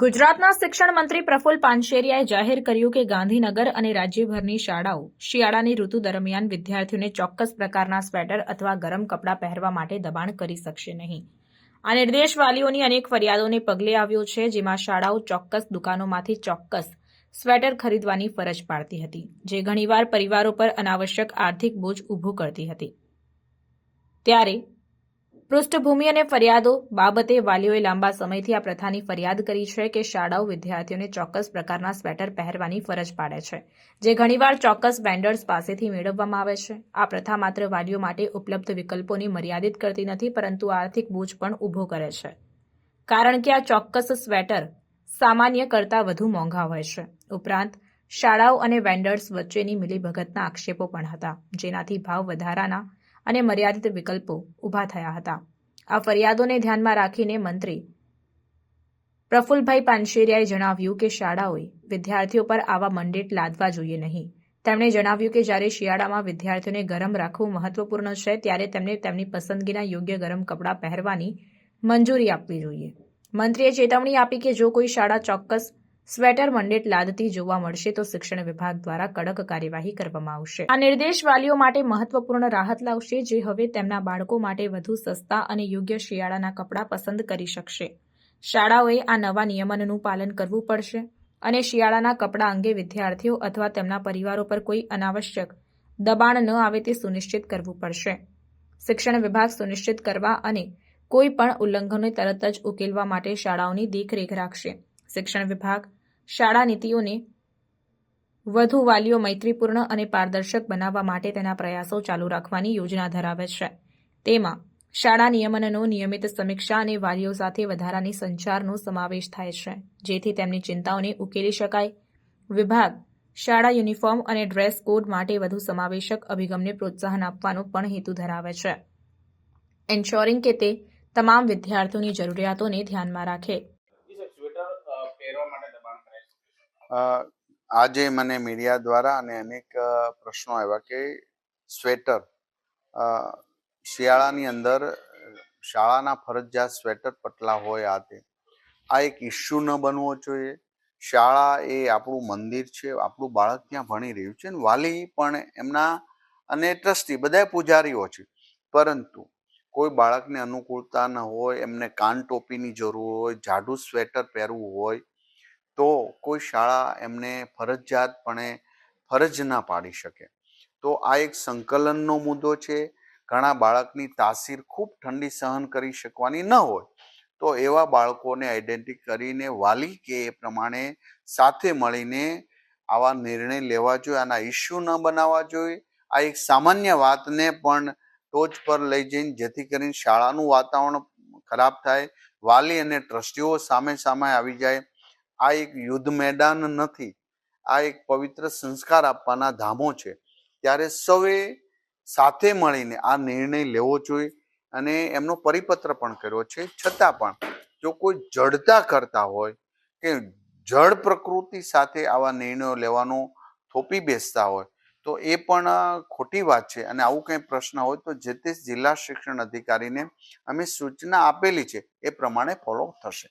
ગુજરાતના શિક્ષણ મંત્રી પ્રફુલ્લ પાનશેરિયાએ જાહેર કર્યું કે ગાંધીનગર અને રાજ્યભરની શાળાઓ શિયાળાની ઋતુ દરમિયાન વિદ્યાર્થીઓને ચોક્કસ પ્રકારના સ્વેટર અથવા ગરમ કપડાં પહેરવા માટે દબાણ કરી શકશે નહીં. આ નિર્દેશ વાલીઓની અનેક ફરિયાદોને પગલે આવ્યો છે, જેમાં શાળાઓ ચોક્કસ દુકાનોમાંથી ચોક્કસ સ્વેટર ખરીદવાની ફરજ પાડતી હતી, જે ઘણીવાર પરિવારો પર અનાવશ્યક આર્થિક બોજ ઊભું કરતી હતી. ત્યારે પૃષ્ઠભૂમિ અને ફરિયાદો બાબતે વાલીઓએ લાંબા સમયથી આ પ્રથાની ફરિયાદ કરી છે કે શાળાઓ વિદ્યાર્થીઓને ચોક્કસ પ્રકારના સ્વેટર પહેરવાની ફરજ પાડે છે, જે ઘણીવાર ચોક્કસ વેન્ડર્સ પાસેથી મેળવવામાં આવે છે. આ પ્રથા માત્ર વાલીઓ માટે ઉપલબ્ધ વિકલ્પોની મર્યાદિત કરતી નથી, પરંતુ આર્થિક બોજ પણ ઊભો કરે છે. કારણ કે આ ચોક્કસ સ્વેટર સામાન્ય કરતાં વધુ મોંઘા હોય છે. ઉપરાંત, શાળાઓ અને વેન્ડર્સ વચ્ચેની મિલીભગતના આક્ષેપો પણ હતા, જેનાથી ભાવ વધારાના અને મર્યાદિત વિકલ્પો ઊભા થયા હતા. આ ફરિયાદોને ધ્યાનમાં રાખીને મંત્રી પ્રફુલભાઈ પાનશેરિયાએ જણાવ્યું કે શાળાઓએ વિદ્યાર્થીઓ પર આવા મંડેટ લાદવા જોઈએ નહીં. તેમણે જણાવ્યું કે જ્યારે શિયાળામાં વિદ્યાર્થીઓને ગરમ રાખવું મહત્વપૂર્ણ છે, ત્યારે તેમને તેમની પસંદગીના યોગ્ય ગરમ કપડાં પહેરવાની મંજૂરી આપવી જોઈએ. મંત્રીએ ચેતવણી આપી કે જો કોઈ શાળા ચોક્કસ સ્વેટર મંડેટ લાદતી જોવા મળશે તો શિક્ષણ વિભાગ દ્વારા કડક કાર્યવાહી કરવામાં આવશે. આ નિર્દેશ વાલીઓ માટે મહત્વપૂર્ણ રાહત લાવશે, જે હવે તેમના બાળકો માટે વધુ સસ્તા અને યોગ્ય શિયાળાના કપડાં પસંદ કરી શકશે. શાળાઓએ આ નવા નિયમનનું પાલન કરવું પડશે અને શિયાળાના કપડાં અંગે વિદ્યાર્થીઓ અથવા તેમના પરિવારો પર કોઈ અનાવશ્યક દબાણ ન આવે તે સુનિશ્ચિત કરવું પડશે. શિક્ષણ વિભાગ સુનિશ્ચિત કરવા અને કોઈ પણ ઉલ્લંઘનોને તરત જ ઉકેલવા માટે શાળાઓની દેખરેખ રાખશે. શિક્ષણ વિભાગ શાળા નીતિઓને વધુ વાલીઓ મૈત્રીપૂર્ણ અને પારદર્શક બનાવવા માટે તેના પ્રયાસો ચાલુ રાખવાની યોજના ધરાવે છે. તેમાં શાળા નિયમનનો નિયમિત સમીક્ષા અને વાલીઓ સાથે વધારાની સંચારનો સમાવેશ થાય છે, જેથી તેમની ચિંતાઓને ઉકેલી શકાય. વિભાગ શાળા યુનિફોર્મ અને ડ્રેસ કોડ માટે વધુ સમાવેશક અભિગમને પ્રોત્સાહન આપવાનો પણ હેતુ ધરાવે છે. એન્શ્યોરિંગ કે તે તમામ વિદ્યાર્થીઓની જરૂરિયાતોને ધ્યાનમાં રાખે જી સર સ્વેટર અ, પહેરવા માટે દબાણ કરે છે અ, આજે મને મીડિયા દ્વારા અને અનેક પ્રશ્નો આવ્યા કે સ્વેટર શિયાળાની અંદર શાળાના ફરજિયાત સ્વેટર પટલા હોય આ તે. આ એક ઇસ્યુ ન બનવો જોઈએ. શાળા એ આપણું મંદિર છે, આપણું બાળક ત્યાં ભણી રહ્યું છે અને વાલી પણ એમના અને ટ્રસ્ટી બધા પૂજારીઓ છે. પરંતુ કોઈ બાળકને અનુકૂળતા ન હોય, એમને કાન ટોપીની જરૂર હોય, જાડું સ્વેટર પહેરવું હોય તો કોઈ શાળા એમને ફરજિયાતપણે ફરજ ના પાડી શકે. તો આ એક સંકલનનો મુદ્દો છે. ઘણા બાળકની તાસીર ખૂબ ઠંડી સહન કરી શકવાની ન હોય. તો એવા બાળકોને આઈડેન્ટિટી કરીને વાલી કે એ પ્રમાણે સાથે મળીને આવા નિર્ણય લેવા જોઈએ, આના ઇસ્યુ ન બનાવવા જોઈએ. આ એક સામાન્ય વાતને પણ ટોચ પર લઈ જઈને જેથી કરીને શાળાનું વાતાવરણ ખરાબ થાય. વાલી અને ટ્રસ્ટીઓ સામે સામે આવી જાય. આ એક યુદ્ધ મેદાન નથી, આ એક પવિત્ર સંસ્કાર આપવાના ધામો છે. ત્યારે સૌએ સાથે મળીને આ નિર્ણય લેવો જોઈએ અને એમનો પરિપત્ર પણ કર્યો છે. છતાં પણ જો કોઈ જડતા કરતા હોય કે જળ પ્રકૃતિ સાથે આવા નિર્ણયો લેવાનો થોપી બેસતા હોય, તો એ પણ ખોટી વાત છે. અને આવું કંઈ પ્રશ્ન હોય તો જે તે જિલ્લા શિક્ષણ અધિકારીને અમે સૂચના આપેલી છે, એ પ્રમાણે ફોલો થશે.